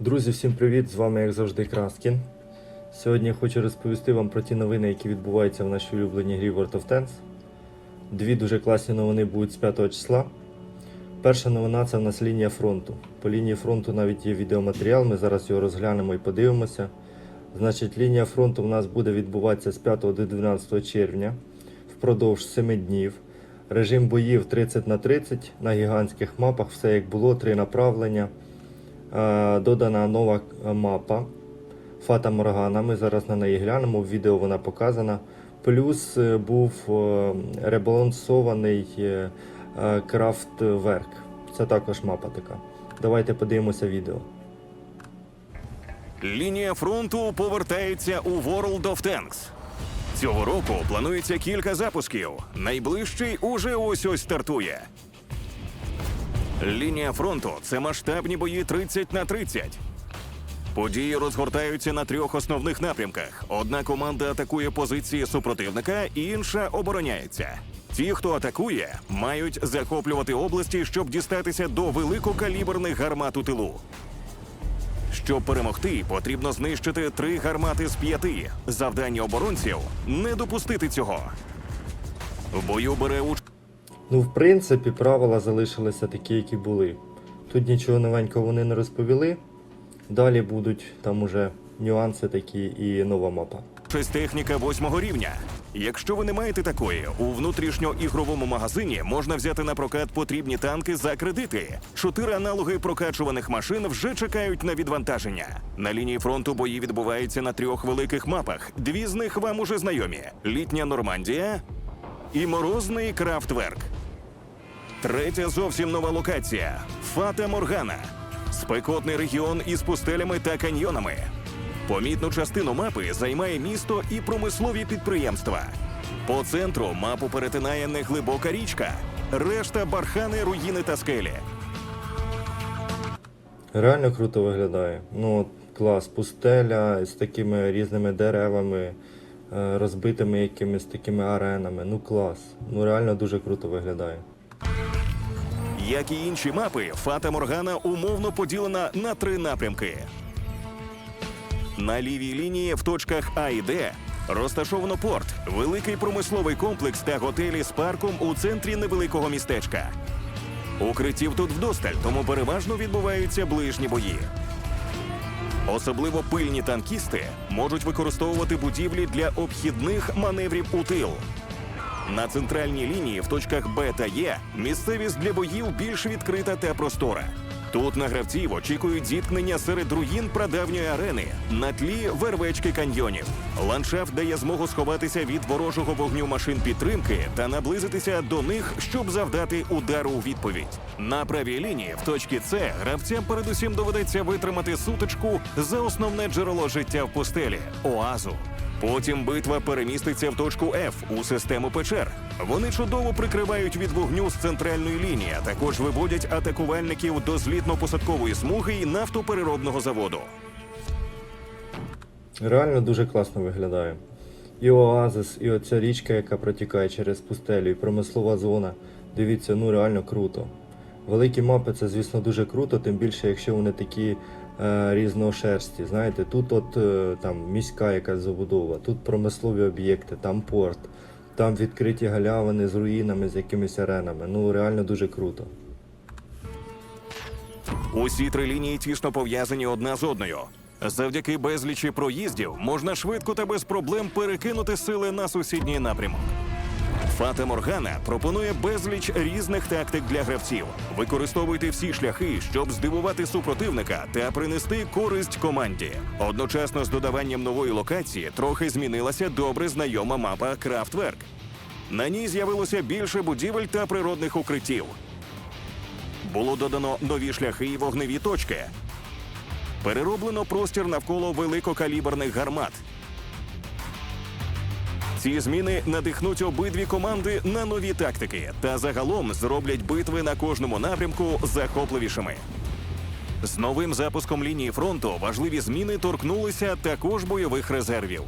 Друзі, всім привіт! З вами, як завжди, Краскін. Сьогодні я хочу розповісти вам про ті новини, які відбуваються в нашій улюбленій грі World of Tanks. Дві дуже класні новини будуть з 5 числа. Перша новина це в нас лінія фронту. По лінії фронту навіть є відеоматеріал, ми зараз його розглянемо і подивимося. Значить, лінія фронту в нас буде відбуватися з 5 до 12 червня впродовж 7 днів. Режим боїв 30 на 30 на гігантських мапах, все як було, три направлення. Е, Додана нова е, мапа Фата Моргана. Ми зараз на неї глянемо. В відео вона показана. Плюс е, був ребалансований крафтверк. Це також мапа така. Давайте подивимося відео. Лінія фронту повертається у World of Tanks. Цього року планується кілька запусків. Найближчий уже ось ось стартує. Лінія фронту це масштабні бої 30 на 30. Події розгортаються на трьох основних напрямках. Одна команда атакує позиції супротивника, інша обороняється. Ті, хто атакує, мають захоплювати області, щоб дістатися до великокаліберних гармат у тилу. Щоб перемогти, потрібно знищити три гармати з п'яти. Завдання оборонців не допустити цього. В бою бере участь Ну, в принципі, правила залишилися такі, які були. Тут нічого новенького вони не розповіли. Далі будуть там уже нюанси такі і нова мапа. техніка восьмого рівня. Якщо ви не маєте такої, у внутрішньоігровому магазині можна взяти на прокат потрібні танки за кредити. Чотири аналоги прокачуваних машин вже чекають на відвантаження. На лінії фронту бої відбуваються на трьох великих мапах. Дві з них вам уже знайомі: літня Нормандія і морозний Крафтверк. Третя зовсім нова локація Фата Моргана. Спекотний регіон із пустелями та каньйонами. Помітну частину мапи займає місто і промислові підприємства. По центру мапу перетинає неглибока річка, решта бархани, руїни та скелі. Реально круто виглядає. Ну, клас, пустеля з такими різними деревами, е, розбитими якимись такими аренами. Ну клас. Ну реально дуже круто виглядає. Як і інші мапи, Фата Моргана умовно поділена на три напрямки. На лівій лінії в точках А і Д розташовано порт, великий промисловий комплекс та готелі з парком у центрі невеликого містечка. Укриттів тут вдосталь, тому переважно відбуваються ближні бої. Особливо пильні танкісти можуть використовувати будівлі для обхідних маневрів у тил. На центральній лінії в точках Б та Є місцевість для боїв більш відкрита та простора. Тут на гравців очікують зіткнення серед руїн прадавньої арени на тлі вервечки каньйонів. Ландшафт дає змогу сховатися від ворожого вогню машин підтримки та наблизитися до них, щоб завдати удару у відповідь. На правій лінії в точці С гравцям передусім доведеться витримати сутичку за основне джерело життя в пустелі оазу. Потім битва переміститься в точку F у систему печер. Вони чудово прикривають від вогню з центральної лінії, також виводять атакувальників до злітно-посадкової смуги і нафтопереробного заводу. Реально дуже класно виглядає. І оазис, і оця річка, яка протікає через пустелю, і промислова зона. Дивіться, ну реально круто. Великі мапи це, звісно, дуже круто, тим більше, якщо вони такі е, різношерсті. Знаєте, тут от е, там міська якась забудова, тут промислові об'єкти, там порт, там відкриті галявини з руїнами, з якимись аренами. Ну реально дуже круто. Усі три лінії тісно пов'язані одна з одною. Завдяки безлічі проїздів можна швидко та без проблем перекинути сили на сусідній напрямок. Фата Моргана пропонує безліч різних тактик для гравців. Використовуйте всі шляхи, щоб здивувати супротивника та принести користь команді. Одночасно з додаванням нової локації трохи змінилася добре знайома мапа Крафтверк. На ній з'явилося більше будівель та природних укриттів. Було додано нові шляхи і вогневі точки. Перероблено простір навколо великокаліберних гармат. Ці зміни надихнуть обидві команди на нові тактики та загалом зроблять битви на кожному напрямку захопливішими. З новим запуском лінії фронту важливі зміни торкнулися також бойових резервів.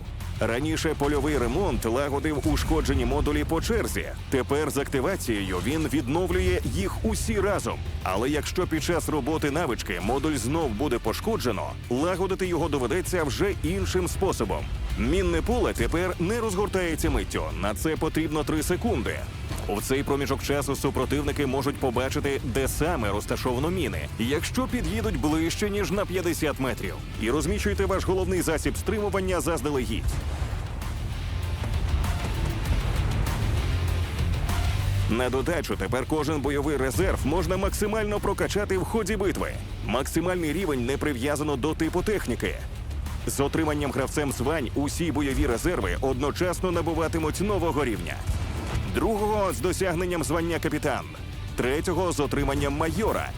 Раніше польовий ремонт лагодив ушкоджені модулі по черзі. Тепер з активацією він відновлює їх усі разом. Але якщо під час роботи навички модуль знов буде пошкоджено, лагодити його доведеться вже іншим способом. Мінне поле тепер не розгортається миттю. На це потрібно 3 секунди. У цей проміжок часу супротивники можуть побачити, де саме розташовано міни, якщо під'їдуть ближче ніж на 50 метрів, і розміщуйте ваш головний засіб стримування заздалегідь. На додачу тепер кожен бойовий резерв можна максимально прокачати в ході битви. Максимальний рівень не прив'язано до типу техніки. З отриманням гравцем звань усі бойові резерви одночасно набуватимуть нового рівня. Другого з досягненням звання капітан, третього з отриманням майора.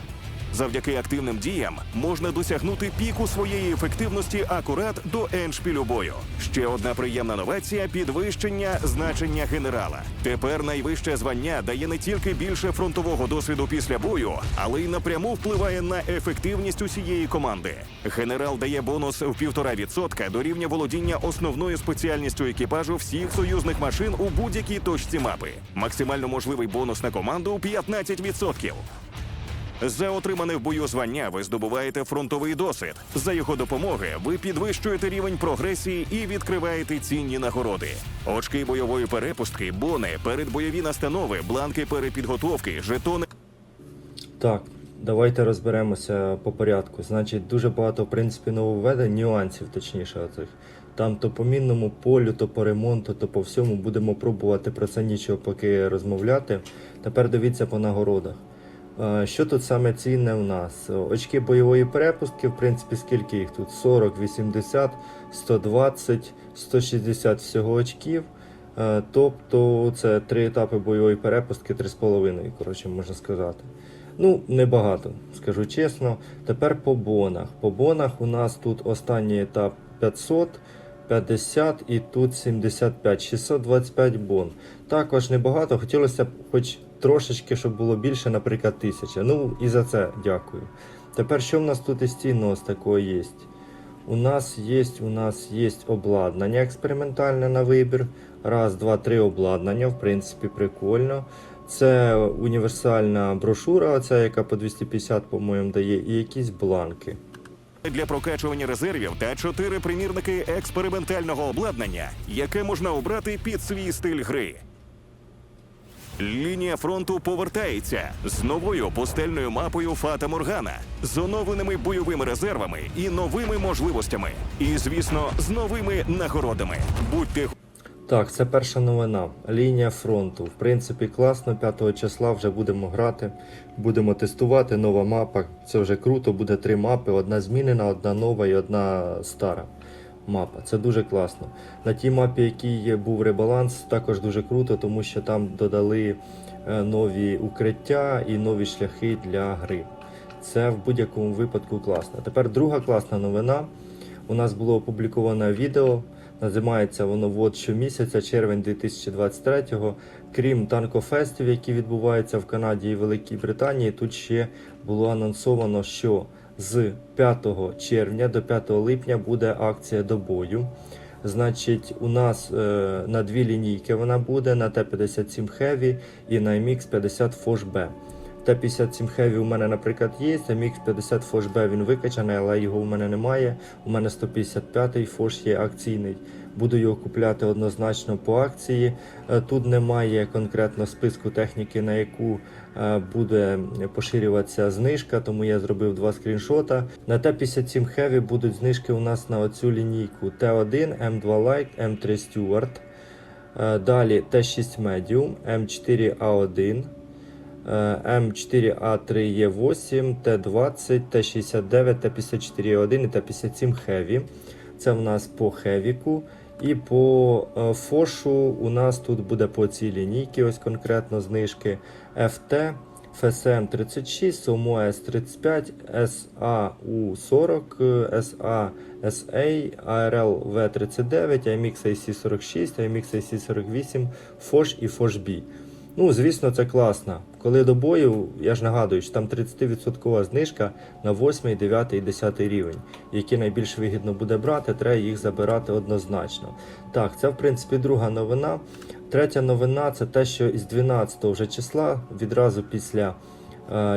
Завдяки активним діям можна досягнути піку своєї ефективності акурат до еншпілю бою. Ще одна приємна новація підвищення значення генерала. Тепер найвище звання дає не тільки більше фронтового досвіду після бою, але й напряму впливає на ефективність усієї команди. Генерал дає бонус в півтора відсотка до рівня володіння основною спеціальністю екіпажу всіх союзних машин у будь-якій точці мапи. Максимально можливий бонус на команду 15%. За отримане в бою звання ви здобуваєте фронтовий досвід. За його допомоги ви підвищуєте рівень прогресії і відкриваєте цінні нагороди. Очки бойової перепустки, бони, передбойові настанови, бланки перепідготовки, жетони. Так, давайте розберемося по порядку. Значить, дуже багато, в принципі, нововведень, нюансів, точніше, оцих. Там то по мінному полю, то по ремонту, то по всьому будемо пробувати про це нічого поки розмовляти. Тепер дивіться по нагородах. Е, Що тут саме цінне у нас? Очки бойової перепустки, в принципі, скільки їх тут? 40, 80, 120, 160 всього очків. Е, Тобто це три етапи бойової перепустки, 3,5, коротше, можна сказати. Ну, небагато, скажу чесно. Тепер по бонах. По бонах у нас тут останній етап 500, 50 і тут 75, 625 бон. Також небагато, хотілося б хоч трошечки, щоб було більше, наприклад, 1000. Ну і за це дякую. Тепер що в нас тут із цінного з такого є? У нас є, у нас є обладнання експериментальне на вибір. Раз, два, три обладнання, в принципі, прикольно. Це універсальна брошура, оця, яка по 250, по-моєму, дає, і якісь бланки. для прокачування резервів та чотири примірники експериментального обладнання, яке можна обрати під свій стиль гри. Лінія фронту повертається з новою пустельною мапою Фата Моргана, з оновленими бойовими резервами і новими можливостями. І, звісно, з новими нагородами. Будьте Так, це перша новина. Лінія фронту. В принципі, класно. 5 числа вже будемо грати, будемо тестувати. Нова мапа. Це вже круто. Буде три мапи: одна змінена, одна нова і одна стара мапа. Це дуже класно. На тій мапі, який був ребаланс, також дуже круто, тому що там додали е, нові укриття і нові шляхи для гри. Це в будь-якому випадку класно. Тепер друга класна новина. У нас було опубліковане відео. Називається воно «Вот щомісяця, червень 2023-го. Крім танкофестів, які відбуваються в Канаді і Великій Британії, тут ще було анонсовано, що з 5 червня до 5 липня буде акція до бою. Значить, у нас е, на дві лінійки вона буде на Т-57 Heavy і на MX-50 Forge B. Т-57 Heavy у мене, наприклад, є, MX-50 Forge B він викачаний, але його у мене немає. У мене 155-й Forge є акційний. Буду його купляти однозначно по акції. Е, Тут немає конкретно списку техніки, на яку е, буде поширюватися знижка, тому я зробив два скріншота. На Т-57 Heavy будуть знижки у нас на оцю лінійку Т1, М2 Light, М3 Stewart. Е, Далі Т6 Medium, М4А1. М4А3Е8, Т20, Т69, Т54Е1 і Т57 Heavy. Це в нас по Хевіку. І по е, Фошу у нас тут буде по цій лінійці, ось конкретно знижки FT, FSM 36, SOMO S35, SAU40, SA SA, ARL V39, AMX AC46, AMX AC48, Fosh і Fosh B. Ну, звісно, це класно. Коли до бою, я ж нагадую, що там 30% знижка на 8, 9 і 10 рівень. Які найбільш вигідно буде брати, треба їх забирати однозначно. Так, це в принципі друга новина. Третя новина це те, що із 12 вже числа, відразу після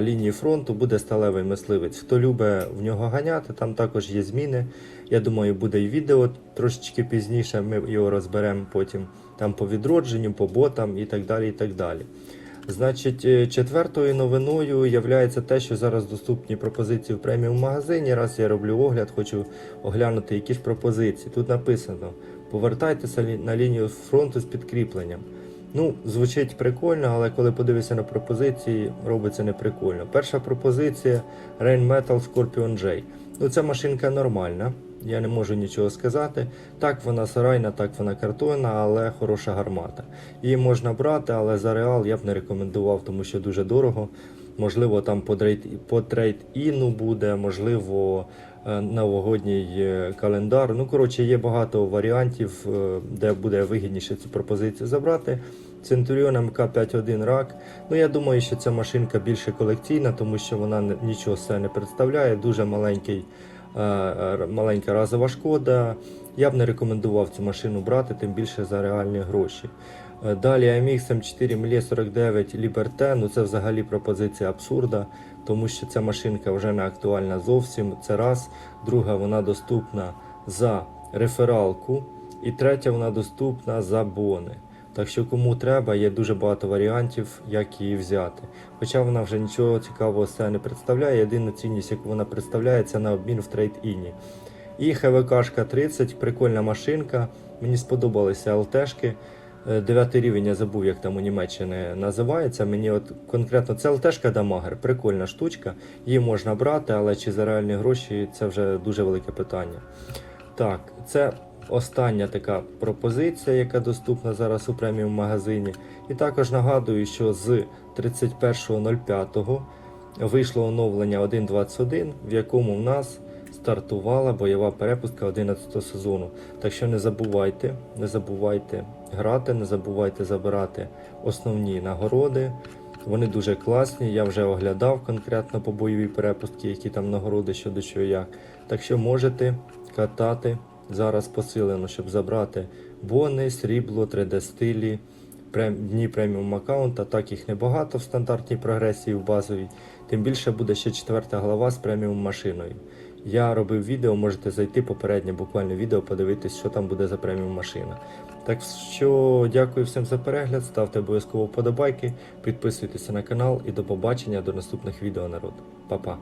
лінії фронту, буде сталевий мисливець. Хто любить в нього ганяти, там також є зміни. Я думаю, буде і відео трошечки пізніше. Ми його розберемо потім там по відродженню, по ботам і так далі. і так далі. Значить, е, четвертою новиною є те, що зараз доступні пропозиції в преміум магазині. Раз я роблю огляд, хочу оглянути які ж пропозиції. Тут написано: повертайтеся на лінію фронту з підкріпленням. Ну, звучить прикольно, але коли подивишся на пропозиції, робиться не прикольно. Перша пропозиція Rain Metal Scorpion J. Ну, ця машинка нормальна, я не можу нічого сказати. Так, вона сарайна, так вона картонна, але хороша гармата. Її можна брати, але за реал я б не рекомендував, тому що дуже дорого. Можливо, там по трейд, по трейд-іну буде, можливо, новогодній е, календар. Ну, коротше, є багато варіантів, е, де буде вигідніше цю пропозицію забрати. Centurion МК-51 рак. Ну, я думаю, що ця машинка більше колекційна, тому що вона нічого себе не представляє. Дуже маленький, е, е, маленька разова шкода. Я б не рекомендував цю машину брати, тим більше за реальні гроші. Е, Далі AMX M4 Mille 49 Liberté, ну це взагалі пропозиція абсурда, тому що ця машинка вже не актуальна зовсім. Це раз. Друга, вона доступна за рефералку. І третя, вона доступна за бони. Так що кому треба, є дуже багато варіантів, як її взяти. Хоча вона вже нічого цікавого себе не представляє. Єдина цінність, яку вона представляє, це на обмін в трейд-іні. І ХВКшка 30, прикольна машинка. Мені сподобалися ЛТшки. Е, Дев'ятий рівень я забув, як там у Німеччині називається. Мені от конкретно це ЛТшка Дамагер, прикольна штучка. Її можна брати, але чи за реальні гроші це вже дуже велике питання. Так, це остання така пропозиція, яка доступна зараз у преміум магазині. І також нагадую, що з 31.05 вийшло оновлення 1.21, в якому в нас стартувала бойова перепустка 11 сезону. Так що не забувайте, не забувайте грати, не забувайте забирати основні нагороди. Вони дуже класні. Я вже оглядав конкретно по бойовій перепустці, які там нагороди щодо чого як. Так що можете катати зараз посилено, щоб забрати бони, срібло, 3D стилі, дні преміум аккаунта. Так їх небагато в стандартній прогресії в базовій. Тим більше буде ще четверта глава з преміум машиною. Я робив відео, можете зайти попереднє буквально відео, подивитись, що там буде за преміум машина. Так що дякую всім за перегляд, ставте обов'язково вподобайки, підписуйтеся на канал і до побачення до наступних відео народ. Па-па.